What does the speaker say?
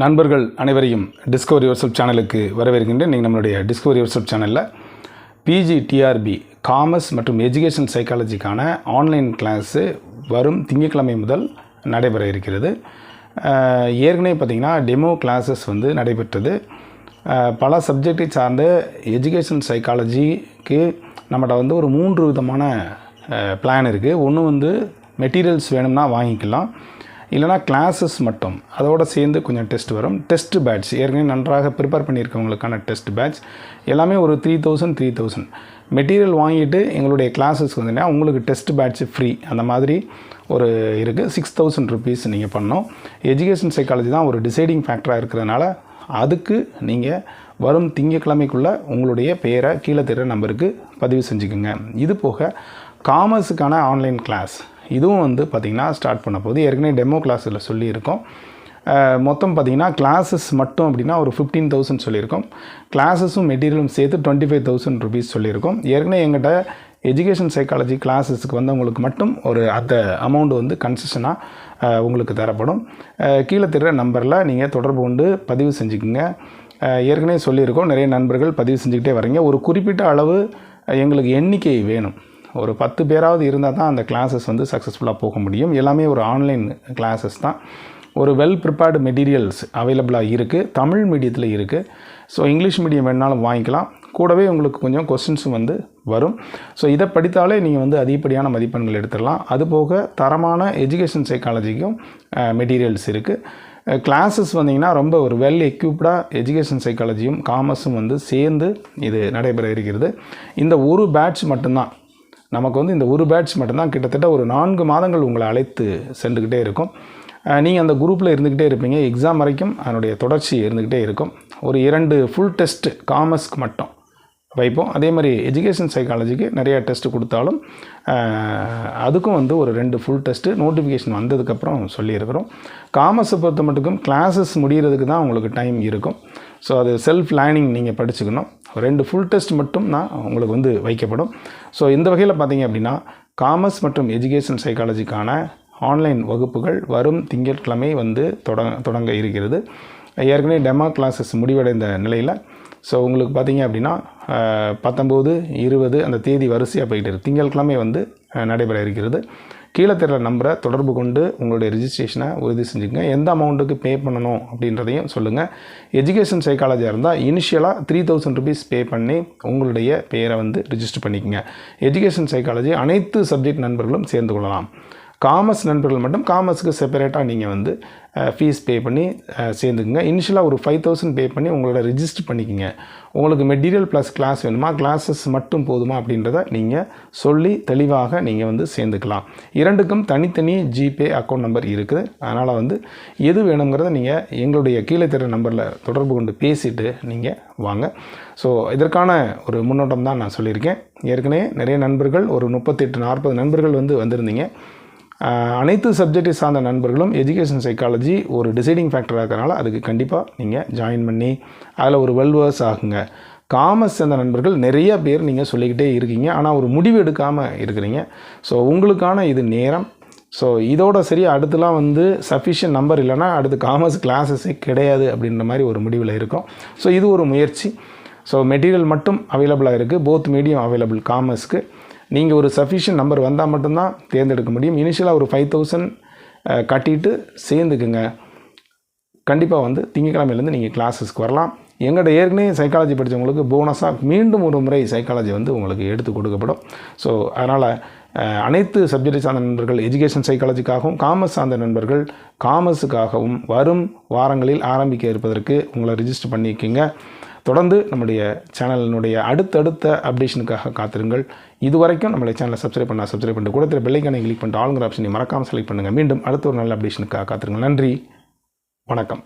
நண்பர்கள் அனைவரையும் Discovery yourself சேனலுக்கு வரவேற்கின்றேன். நீங்கள் நம்மளுடைய டிஸ்கவரி யுவர்செல்ஃப் சேனலில் பிஜி டிஆர்பி காமர்ஸ் மற்றும் எஜுகேஷன் சைக்காலஜிக்கான ஆன்லைன் கிளாஸு வரும் திங்கட்கிழமை முதல் நடைபெற இருக்கிறது. ஏற்கனவே பார்த்திங்கன்னா டெமோ கிளாஸஸ் வந்து நடைபெற்றது. பல சப்ஜெக்டை சார்ந்த எஜுகேஷன் சைக்காலஜிக்கு நம்மகிட்ட வந்து ஒரு மூன்று விதமான பிளான் இருக்குது ஒன்று வந்து மெட்டீரியல்ஸ் வேணும்னா வாங்கிக்கலாம். இல்லைனா கிளாஸஸ் மட்டும். அதோட சேர்ந்து கொஞ்சம் டெஸ்ட் வரும். டெஸ்ட் பேட்ச் ஏற்கனவே நன்றாக ப்ரிப்பேர் பண்ணியிருக்கவங்களுக்கான டெஸ்ட் பேட்ச் எல்லாமே ஒரு three thousand three thousand material வாங்கிட்டு எங்களுடைய கிளாஸஸ்க்கு வந்தீங்கன்னா உங்களுக்கு டெஸ்ட் பேட்ச் ஃப்ரீ அந்த மாதிரி ஒரு இருக்குது சிக்ஸ் தௌசண்ட் ருபீஸ் நீங்கள் பண்ணோம் எஜுகேஷன் சைக்காலஜி தான் ஒரு டிசைடிங் ஃபேக்டராக இருக்கிறதுனால அதுக்கு நீங்கள் வரும் திங்கட்கிழமைக்குள்ளே உங்களுடைய பெயரை கீழே தெரிய நம்பருக்கு பதிவு செஞ்சுக்கோங்க. இது போக காமர்ஸுக்கான ஆன்லைன் கிளாஸ் இதுவும் வந்து பார்த்திங்கன்னா ஸ்டார்ட் பண்ண போது ஏற்கனவே டெமோ கிளாஸில் சொல்லியிருக்கோம். மொத்தம் பார்த்திங்கன்னா கிளாஸஸ் மட்டும் அப்படின்னா ஒரு ஃபிஃப்டீன் தௌசண்ட் சொல்லியிருக்கோம். கிளாஸஸும் மெட்டீரியலும் சேர்த்து டுவெண்ட்டி ஃபைவ் தௌசண்ட் ருபீஸ் சொல்லியிருக்கோம். ஏற்கனவே எங்கிட்ட எஜுகேஷன் சைக்காலஜி கிளாஸஸுக்கு வந்தவங்களுக்கு மட்டும் ஒரு அந்த அமௌண்ட் வந்து கன்செஷனாக உங்களுக்கு தரப்படும். கீழே தெரிகிற நம்பரில் நீங்கள் தொடர்பு கொண்டு பதிவு செஞ்சுக்கோங்க. ஏற்கனவே சொல்லியிருக்கோம். நிறைய நண்பர்கள் பதிவு செஞ்சுக்கிட்டே வரீங்க. ஒரு குறிப்பிட்ட அளவு எங்களுக்கு எண்ணிக்கை வேணும். ஒரு பத்து பேராவது இருந்தால் தான் அந்த கிளாஸஸ் வந்து சக்ஸஸ்ஃபுல்லாக போக முடியும். எல்லாமே ஒரு ஆன்லைன் கிளாஸஸ் தான். ஒரு வெல் ப்ரிப்பேர்டு மெட்டீரியல்ஸ் அவைலபிளாக இருக்குது தமிழ் மீடியத்தில் இருக்குது ஸோ இங்கிலீஷ் மீடியம் வேணாலும் வாங்கிக்கலாம். கூடவே உங்களுக்கு கொஞ்சம் கொஸ்டின்ஸும் வந்து வரும். ஸோ இதை படித்தாலே நீங்கள் வந்து அதிகப்படியான மதிப்பெண்கள் எடுத்துடலாம். அதுபோக தரமான எஜுகேஷன் சைக்காலஜிக்கும் மெட்டீரியல்ஸ் இருக்குது கிளாஸஸ் வந்தீங்கன்னா ரொம்ப ஒரு வெல் எக்யூப்டாக எஜுகேஷன் சைக்காலஜியும் காமர்ஸும் வந்து சேர்ந்து இது நடைபெற இருக்கிறது. இந்த ஒரு பேட்ச் மட்டும்தான். நமக்கு வந்து இந்த ஒரு பேட்ச் மட்டும்தான் கிட்டத்தட்ட ஒரு நான்கு மாதங்கள் உங்களை அழைத்து சென்றுக்கிட்டே இருக்கும். நீங்கள் அந்த குரூப்பில் இருந்துக்கிட்டே இருப்பீங்க. எக்ஸாம் வரைக்கும் அதனுடைய தொடர்ச்சி இருந்துக்கிட்டே இருக்கும். ஒரு இரண்டு ஃபுல் டெஸ்ட் காமர்ஸ்க்கு மட்டும் வைப்போம். அதே மாதிரி எஜுகேஷன் சைக்காலஜிக்கு நிறைய டெஸ்ட் கொடுத்தாலும் அதுக்கும் வந்து ஒரு ரெண்டு ஃபுல் டெஸ்ட்டு நோட்டிஃபிகேஷன் வந்ததுக்கப்புறம் சொல்லியிருக்கிறோம். காமர்ஸை பொறுத்த மட்டுக்கும் கிளாஸஸ் முடிகிறதுக்கு தான் உங்களுக்கு டைம் இருக்கும். ஸோ அது செல்ஃப் லேர்னிங் நீங்கள் படிச்சுக்கணும். ரெண்டு ஃபுல் டெஸ்ட் மட்டும் தான் உங்களுக்கு வந்து வைக்கப்படும். ஸோ இந்த வகையில் பார்த்தீங்க அப்படின்னா காமர்ஸ் மற்றும் எஜுகேஷன் சைக்காலஜிக்கான ஆன்லைன் வகுப்புகள் வரும் திங்கட்கிழமை வந்து தொடங்க தொடங்க இருக்கிறது. ஏற்கனவே டெமா கிளாஸஸ் முடிவடைந்த நிலையில் ஸோ உங்களுக்கு பார்த்தீங்க அப்படின்னா பத்தொம்போது இருபது அந்த தேதி வரிசையாக போயிட்டு இருக்குது திங்கட்கிழமை வந்து நடைபெற இருக்கிறது. கீழே தெரியல நம்பரை தொடர்பு கொண்டு உங்களுடைய ரிஜிஸ்ட்ரேஷனை உறுதி செஞ்சுக்கங்க. எந்த அமௌண்ட்டுக்கு பே பண்ணணும் அப்படின்றதையும் சொல்லுங்கள் எஜுகேஷன் சைக்காலஜியாக இருந்தால் இனிஷியலாக த்ரீ தௌசண்ட் ருபீஸ் பே பண்ணி உங்களுடைய பெயரை வந்து ரிஜிஸ்டர் பண்ணிக்கங்க. எஜுகேஷன் சைக்காலஜி அனைத்து சப்ஜெக்ட் நண்பர்களும் சேர்ந்து கொள்ளலாம். காமர்ஸ் நண்பர்கள் மட்டும் காமர்ஸுக்கு செப்பரேட்டாக நீங்கள் வந்து ஃபீஸ் பே பண்ணி சேர்ந்துக்குங்க. இனிஷியலாக ஒரு ஃபைவ் தௌசண்ட் பே பண்ணி உங்களோட ரிஜிஸ்டர் பண்ணிக்கங்க. உங்களுக்கு மெட்டீரியல் ப்ளஸ் கிளாஸ் வேணுமா? கிளாஸஸ் மட்டும் போதுமா அப்படின்றத நீங்கள் சொல்லி தெளிவாக நீங்கள் வந்து சேர்ந்துக்கலாம். இரண்டுக்கும் தனித்தனி ஜிபே அக்கௌண்ட் நம்பர் இருக்குது. அதனால் வந்து எது வேணுங்கிறத நீங்கள் எங்களுடைய கீழே தெரிய நம்பரில் தொடர்பு கொண்டு பேசிவிட்டு நீங்கள் வாங்க. ஸோ இதற்கான ஒரு முன்னோட்டம் தான் நான் சொல்லியிருக்கேன். ஏற்கனவே நிறைய நண்பர்கள் ஒரு முப்பத்தெட்டு நாற்பது நண்பர்கள் வந்து வந்திருந்தீங்க. அனைத்து சப்ஜெக்டை சார்ந்த நண்பர்களும் எஜுகேஷன் சைக்காலஜி ஒரு டிசைடிங் ஃபேக்டராக இருக்கிறனால அதுக்கு கண்டிப்பாக நீங்கள் ஜாயின் பண்ணி அதில் ஒரு வெல்வர்ஸ் ஆகுங்க. காமர்ஸ் சேர்ந்த நண்பர்கள் நிறைய பேர் நீங்கள் சொல்லிக்கிட்டே இருக்கீங்க. ஆனால் ஒரு முடிவு எடுக்காமல் இருக்கிறீங்க. ஸோ உங்களுக்கான இது நேரம். ஸோ இதோட சரி அடுத்தலாம் வந்து சஃபிஷியன்ட் நம்பர் இல்லைன்னா அடுத்து காமர்ஸ் கிளாஸஸே கிடையாது அப்படின்ற மாதிரி ஒரு முடிவில் இருக்கும். ஸோ இது ஒரு முயற்சி. ஸோ மெட்டீரியல் மட்டும் அவைலபிளாக இருக்குது போத் மீடியம் அவைலபிள் காமர்ஸ்க்கு நீங்கள் ஒரு சஃபிஷியன்ட் நம்பர் வந்தால் மட்டும்தான் தேர்ந்தெடுக்க முடியும். இனிஷியலாக ஒரு ஃபைவ் தௌசண்ட் கட்டிட்டு சேர்ந்துக்குங்க. கண்டிப்பாக வந்து திங்கக்கிழமையிலேருந்து நீங்கள் கிளாஸஸ்க்கு வரலாம். எங்கள்கிட்ட ஏற்கனவே சைக்காலஜி படித்தவங்களுக்கு போனஸாக மீண்டும் ஒரு முறை சைக்காலஜி வந்து உங்களுக்கு எடுத்து கொடுக்கப்படும். ஸோ அதனால் அனைத்து சப்ஜெக்ட் சார்ந்த நண்பர்கள் எஜுகேஷன் சைக்காலஜிக்காகவும் காமர்ஸ் சார்ந்த நண்பர்கள் காமர்ஸுக்காகவும் வரும் வாரங்களில் ஆரம்பிக்க இருப்பதற்கு உங்களை ரிஜிஸ்டர் பண்ணிக்கோங்க. தொடர்ந்து நம்முடைய சேனலினுடைய அடுத்தடுத்த அப்டேஷனுக்காக காத்திருங்கள். இதுவரைக்கும் நம்மளுடைய சேனலை சப்ஸ்கிரைப் பண்ணால் சப்ஸ்கிரைப் பண்ணிட்டு கூட தெரிய பெல்லைக்கானை கிளிக் பண்ணிட்டு ஆளுங்கிற ஆப்ஷனை மறக்காமல் செலக்ட் பண்ணுங்கள் மீண்டும் அடுத்த ஒரு நல்ல அப்டேஷனுக்காக காத்திருங்கள். நன்றி. வணக்கம்.